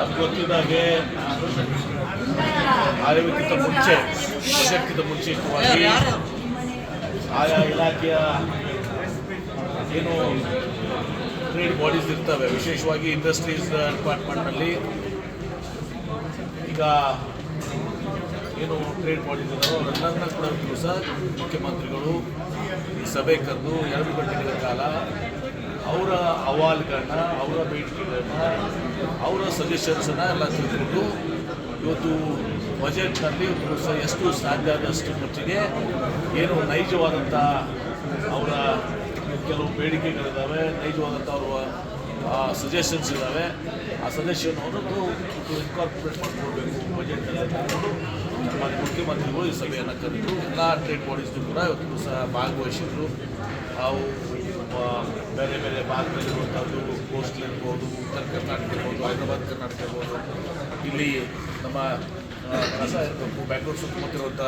ಅದು ಗೊತ್ತಿದ್ದಾಗೆ ಆಯೋಗಕ್ಕಿಂತ ಮುಂಚೆ ಬಜೆಟ್ಗಿಂತ ಮುಂಚೆವಾಗಿ ಆಯಾ ಇಲಾಖೆಯ ಏನು ಟ್ರೇಡ್ ಬಾಡೀಸ್ ಇರ್ತವೆ. ವಿಶೇಷವಾಗಿ ಇಂಡಸ್ಟ್ರೀಸ್ ಡಿಪಾರ್ಟ್ಮೆಂಟ್ನಲ್ಲಿ ಈಗ ಏನು ಟ್ರೇಡ್ ಬಾಡೀಸ್ ಇದ್ದಾರೋ ಅವರೆಲ್ಲರನ್ನ ಕೂಡ ದಿವಸ ಮುಖ್ಯಮಂತ್ರಿಗಳು ಈ ಸಭೆ ಕರೆದು ಎರಡು ಗಂಟೆಗಳ ಕಾಲ ಅವರ ಅಹವಾಲುಗಳನ್ನ ಅವರ ಬೇಡಿಕೆಗಳನ್ನ, ಅವರ ಸಜೆಷನ್ಸನ್ನು ಎಲ್ಲ ತಿಳ್ಕೊಂಡು ಇವತ್ತು ಬಜೆಟ್ನಲ್ಲಿ ಎಷ್ಟು ಸಾಧ್ಯ ಆದಷ್ಟು ಮಟ್ಟಿಗೆ ಏನು ನೈಜವಾದಂಥ ಅವರ ಕೆಲವು ಬೇಡಿಕೆಗಳಿದ್ದಾವೆ ನೈಜವಾದಂಥ ಅವರ ಸಜೆಷನ್ಸ್ ಇದ್ದಾವೆ. ಆ ಸಜೆಷನ್ ಇನ್ಕಾರ್ಪೊರೇಟ್ ಮಾಡ್ಕೊಳ್ಬೇಕು ಬಜೆಟ್ನಲ್ಲಿ ಮಾನ್ಯ ಮುಖ್ಯಮಂತ್ರಿಗಳು ಈ ಸಭೆಯನ್ನು ಕರೆದು ಎಲ್ಲ ಟ್ರೇಡ್ ಬಾಡೀಸ್ನು ಕೂಡ ಇವತ್ತು ಸಹ ಭಾಗವಹಿಸಿದ್ರು. ನಾವು ಬೇರೆ ಬೇರೆ ಭಾಗದಲ್ಲಿರುವಂಥದ್ದು ಕೋಸ್ಟಲ್ ಇರ್ಬೋದು, ಉತ್ತರ ಕರ್ನಾಟಕ ಇರ್ಬೋದು, ಹೈದರಾಬಾದ್ ಕರ್ನಾಟಕ ಇರ್ಬೋದು. ಇಲ್ಲಿ ನಮ್ಮ ಕಸ ಇರಬೇಕು ಸುತ್ತಮುತ್ತ ಇರುವಂಥ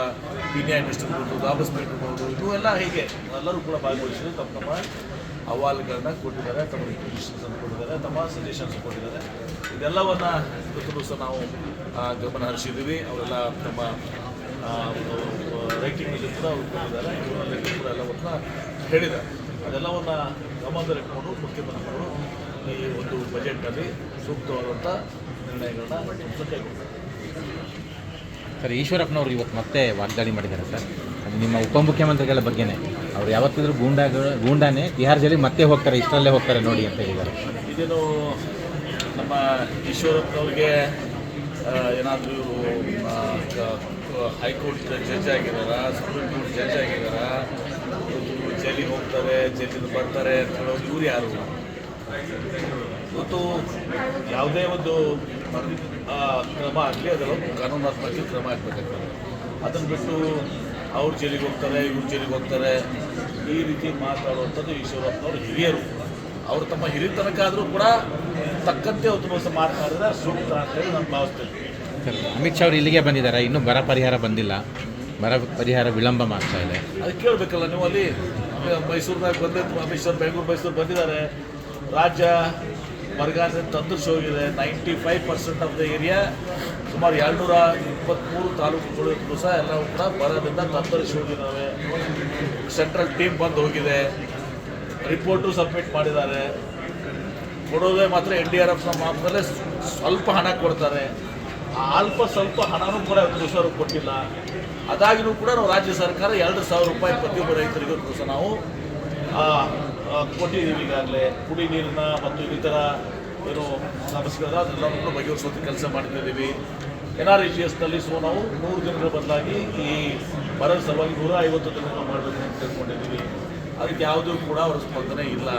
ಪೀನಿಯಾ ಇಂಡಸ್ಟ್ರಿ ಇರ್ಬೋದು ದಾಬಸ್ಪೇಟ್ ಇರ್ಬೋದು ಇದು ಎಲ್ಲ ಹೀಗೆ ಎಲ್ಲರೂ ಕೂಡ ಭಾಗವಹಿಸಿದ್ರು ತಮ್ಮ ತಮ್ಮ ಅಹವಾಲುಗಳನ್ನ ಕೊಟ್ಟಿದ್ದಾರೆ, ತಮ್ಮ ರಿಕ್ವೆಷನ್ಸನ್ನು ಕೊಟ್ಟಿದ್ದಾರೆ, ತಮ್ಮ ಸಜೆಷನ್ಸ್ ಕೊಟ್ಟಿದ್ದಾರೆ. ಇದೆಲ್ಲವನ್ನು ಇವತ್ತು ಸಹ ನಾವು ಗಮನ ಹರಿಸಿದ್ದೀವಿ. ಅವರೆಲ್ಲ ತಮ್ಮ ರೈಟಿಂಗ್ನಲ್ಲಿ ಕೂಡ ಅವ್ರು ಕೊಟ್ಟಿದ್ದಾರೆ. ಕೂಡ ಎಲ್ಲವನ್ನ ಹೇಳಿದ್ದಾರೆ. ಅದೆಲ್ಲವನ್ನು ಗಮನದಲ್ಲಿಟ್ಕೊಂಡು ಮುಖ್ಯಮಂತ್ರಿಗಳು ಈ ಒಂದು ಬಜೆಟ್ನಲ್ಲಿ ಸೂಕ್ತವಾದಂಥ ನಿರ್ಣಯಗಳನ್ನ ಕೈಗೊಂಡಿದ್ದಾರೆ ಸರ್ ಈಶ್ವರಪ್ಪನವರು ಇವತ್ತು ಮತ್ತೆ ವಾಗ್ದಾಳಿ ಮಾಡಿದ್ದಾರೆ ಸರ್. ನಿಮ್ಮ ಉಪಮುಖ್ಯಮಂತ್ರಿಗಳ ಬಗ್ಗೆನೇ. ಅವ್ರು ಯಾವತ್ತಿದ್ರು ಗೂಂಡಾಗಳು ಗೂಂಡಾನೇ ತಿಹಾರ್ ಜೈಲಿಗೆ ಮತ್ತೆ ಹೋಗ್ತಾರೆ ಇಷ್ಟರಲ್ಲೇ ಹೋಗ್ತಾರೆ ನೋಡಿ ಅಂತ ಹೇಳಿದ್ದಾರೆ. ಇದೇನು ನಮ್ಮ ಈಶ್ವರಪ್ಪನವ್ರಿಗೆ ಏನಾದರೂ ಹೈಕೋರ್ಟ್ ಜಡ್ಜ್ ಆಗಿದಾರ ಸುಪ್ರೀಂ ಕೋರ್ಟ್ ಜಡ್ಜ್ ಆಗಿದಾರ ಜೈಲಿಗೆ ಹೋಗ್ತಾರೆ ಜೈಲಿಂದ ಬರ್ತಾರೆ ಅಂತ ಹೇಳೋದು ಇವ್ರು ಯಾರು? ಮತ್ತು ಯಾವುದೇ ಒಂದು ಕ್ರಮ ಆಗಲಿ ಅದೆಲ್ಲ ಕಾನೂನಾತ್ಮಕ ಕ್ರಮ ಆಗಬೇಕಾಗ್ತದೆ. ಅದನ್ನು ಬಿಟ್ಟು ಅವ್ರ ಜೈಲಿಗೆ ಹೋಗ್ತಾರೆ ಇವ್ರ ಜೈಲಿಗೆ ಹೋಗ್ತಾರೆ ಈ ರೀತಿ ಮಾತಾಡುವಂಥದ್ದು ಈಶ್ವರಪ್ಪನವರು ಹಿರಿಯರು. ಅವರು ತಮ್ಮ ಹಿರಿತನಕ ಆದರೂ ಕೂಡ ತಕ್ಕಂತೆ ಒಂದು ದಿವಸ ಮಾತನಾಡಿದ್ರೆ ಸೂಕ್ತ ಅಂತೇಳಿ ನಾನು ಭಾವಿಸ್ತೇನೆ. ಅಮಿತ್ ಶಾ ಅವರು ಇಲ್ಲಿಗೆ ಬಂದಿದ್ದಾರೆ ಇನ್ನೂ ಬರ ಪರಿಹಾರ ಬಂದಿಲ್ಲ. ಬರ ಪರಿಹಾರ ವಿಳಂಬ ಮಾಡ್ತಾ ಇದೆ. ಅದು ಕೇಳಬೇಕಲ್ಲ ನೀವು ಅಲ್ಲಿ ಮೈಸೂರಿನಾಗ ಬಂದಿದ್ದು ಶಾ ಬೆಂಗಳೂರು, ಮೈಸೂರು ಬಂದಿದ್ದಾರೆ. ರಾಜ್ಯ ಬರಗಾಲ ತಂದರ್ಸಿ ಹೋಗಿದೆ ninety five percent of the area ಸುಮಾರು ಎರಡುನೂರ ಇಪ್ಪತ್ತ್ಮೂರು ತಾಲೂಕುಗಳು ಸಹ ಎಲ್ಲವೂ ಕೂಡ ಬರದಿಂದ ತತ್ತರಿಸಿ ಹೋಗಿದ್ದಾವೆ ಸೆಂಟ್ರಲ್ ಟೀಮ್ ಬಂದು ಹೋಗಿದೆ. ರಿಪೋರ್ಟು ಸಬ್ಮಿಟ್ ಮಾಡಿದ್ದಾರೆ. ಕೊಡೋದೇ ಮಾತ್ರ ಎನ್ ಡಿ ಆರ್ ಎಫ್ನ ಮಾಪದಲ್ಲೇ ಸ್ವಲ್ಪ ಹಣ ಕೊಡ್ತಾರೆ. ಅಲ್ಪ ಸ್ವಲ್ಪ ಹಣನೂ ಕೂಡ ಸಹ ಕೊಟ್ಟಿಲ್ಲ. ಅದಾಗಿನೂ ಕೂಡ ನಾವು ರಾಜ್ಯ ಸರ್ಕಾರ ಎರಡು ಸಾವಿರ ರೂಪಾಯಿ ಪ್ರತಿಯೊಬ್ಬ ರೈತರಿಗೂ ಸಹ ನಾವು ಕೊಟ್ಟಿದ್ದೀವಿ ಈಗಾಗಲೇ. ಕುಡಿ ನೀರನ್ನ ಮತ್ತು ಇನ್ನಿತರ ಏನು ಸಮಸ್ಯೆಗಳ ಅದೆಲ್ಲವೂ ಕೂಡ ಬಗೆಹರಿಸುವಂಥ ಕೆಲಸ ಮಾಡ್ತಿದ್ದೀವಿ. ಎನ್ ಆರ್ ಇ ಜಿ ಎಸ್ನಲ್ಲಿ ಸೊ ನಾವು ನೂರು ದಿನಗಳ ಬದಲಾಗಿ ಈ ಬರದ ಸಲುವಾಗಿ ನೂರ ಐವತ್ತು ದಿನಗಳು ಮಾಡಬೇಕು ಅಂತ ತಿಳ್ಕೊಂಡಿದ್ದೀವಿ. ಅದಕ್ಕೆ ಯಾವುದೂ ಕೂಡ ಅವರ ಸ್ಪಂದನೆ ಇಲ್ಲ.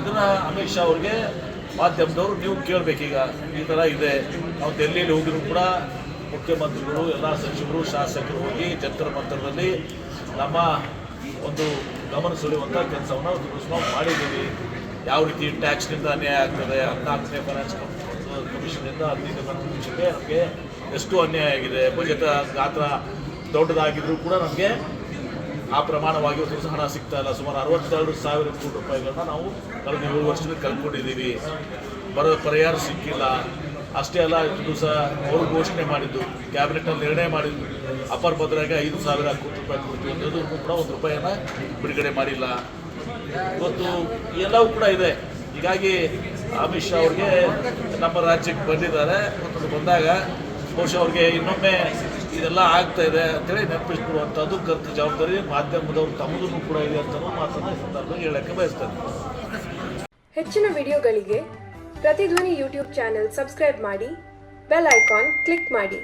ಇದನ್ನು ಅಮಿತ್ ಶಾ ಅವ್ರಿಗೆ ಮಾಧ್ಯಮದವರು ನೀವು ಕೇಳಬೇಕೀಗ ಈ ಥರ ಇದೆ. ನಾವು ದೆಹಲಿಯಲ್ಲಿ ಹೋಗಿದ್ರು ಕೂಡ ಮುಖ್ಯಮಂತ್ರಿಗಳು, ಎಲ್ಲ ಸಚಿವರು, ಶಾಸಕರು ಹೋಗಿ ಜಂತರ ಮಂತ್ರದಲ್ಲಿ ನಮ್ಮ ಒಂದು ಗಮನ ಸೆಳೆಯುವಂಥ ಕೆಲಸವನ್ನು ನಾವು ಮಾಡಿದ್ದೀವಿ. ಯಾವ ರೀತಿ ಟ್ಯಾಕ್ಸ್ನಿಂದ ಅನ್ಯಾಯ ಆಗ್ತದೆ, ಹದಿನಾಲ್ಕನೇ ಫೈನಾನ್ಸ್ ಕಮಿಷನಿಂದ ಹದಿನೈದು ಕಮಿಷನ್ಗೆ ನಮಗೆ ಎಷ್ಟು ಅನ್ಯಾಯ ಆಗಿದೆ. ಬಜೆಟ್ ಗಾತ್ರ ದೊಡ್ಡದಾಗಿದ್ರೂ ಕೂಡ ನಮಗೆ ಆ ಪ್ರಮಾಣವಾಗಿ ದಿವಸ ಹಣ ಸಿಗ್ತಾ ಇಲ್ಲ ಸುಮಾರು ಅರವತ್ತೆರಡು ಸಾವಿರ ಕೋಟಿ ರೂಪಾಯಿಗಳನ್ನ ನಾವು ಕಳೆದ ಏಳು ವರ್ಷದಲ್ಲಿ ಕಳ್ಕೊಂಡಿದ್ದೀವಿ. ಬರೋ ಪರಿಹಾರ ಸಿಕ್ಕಿಲ್ಲ. ಅಷ್ಟೇ ಅಲ್ಲ, ಇಷ್ಟು ದಿವಸ ಅವರು ಘೋಷಣೆ ಮಾಡಿದ್ದು ಕ್ಯಾಬಿನೆಟ್ನಲ್ಲಿ ನಿರ್ಣಯ ಮಾಡಿದ್ದು, ಅಪರ್ ಭದ್ರಾಗೆ ಐದು ಸಾವಿರ ಕೋಟಿ ರೂಪಾಯಿ ಕೊಡ್ತೀವಿ ಅನ್ನೋದು ಕೂಡ ಒಂದು ರೂಪಾಯಿಯನ್ನ ಬಿಡುಗಡೆ ಮಾಡಿಲ್ಲ. ಇವತ್ತು ಎಲ್ಲವೂ ಕೂಡ ಇದೆ. ಹೀಗಾಗಿ ಅಮಿತ್ ಶಾ ಅವ್ರಿಗೆ ನಮ್ಮ ರಾಜ್ಯಕ್ಕೆ ಬಂದಿದ್ದಾರೆ. ಬಂದಾಗ ಬಹುಶಃ ಅವ್ರಿಗೆ ಇನ್ನೊಮ್ಮೆ ಇದೆಲ್ಲ ಆಗ್ತಾ ಇದೆ ಅಂತೇಳಿ ನೆನಪಿಸ್ಕೊಡುವಂಥದ್ದು ಕರ್ತ ಜವಾಬ್ದಾರಿ. ಮಾಧ್ಯಮದವರು ತಮ್ಮದನ್ನು ಕೂಡ ಇದೆ ಅಂತಲೂ ಮಾತನ್ನು ಸಂದರ್ಭದಲ್ಲಿ ಹೇಳಕ್ಕೆ ಬಯಸ್ತಾರೆ ಹೆಚ್ಚಿನ ವಿಡಿಯೋಗಳಿಗೆ ಪ್ರತಿಧ್ವನಿ ಯೂಟ್ಯೂಬ್ ಚಾನೆಲ್ ಸಬ್ಸ್ಕ್ರೈಬ್ ಮಾಡಿ, ಬೆಲ್ ಐಕಾನ್ ಕ್ಲಿಕ್ ಮಾಡಿ.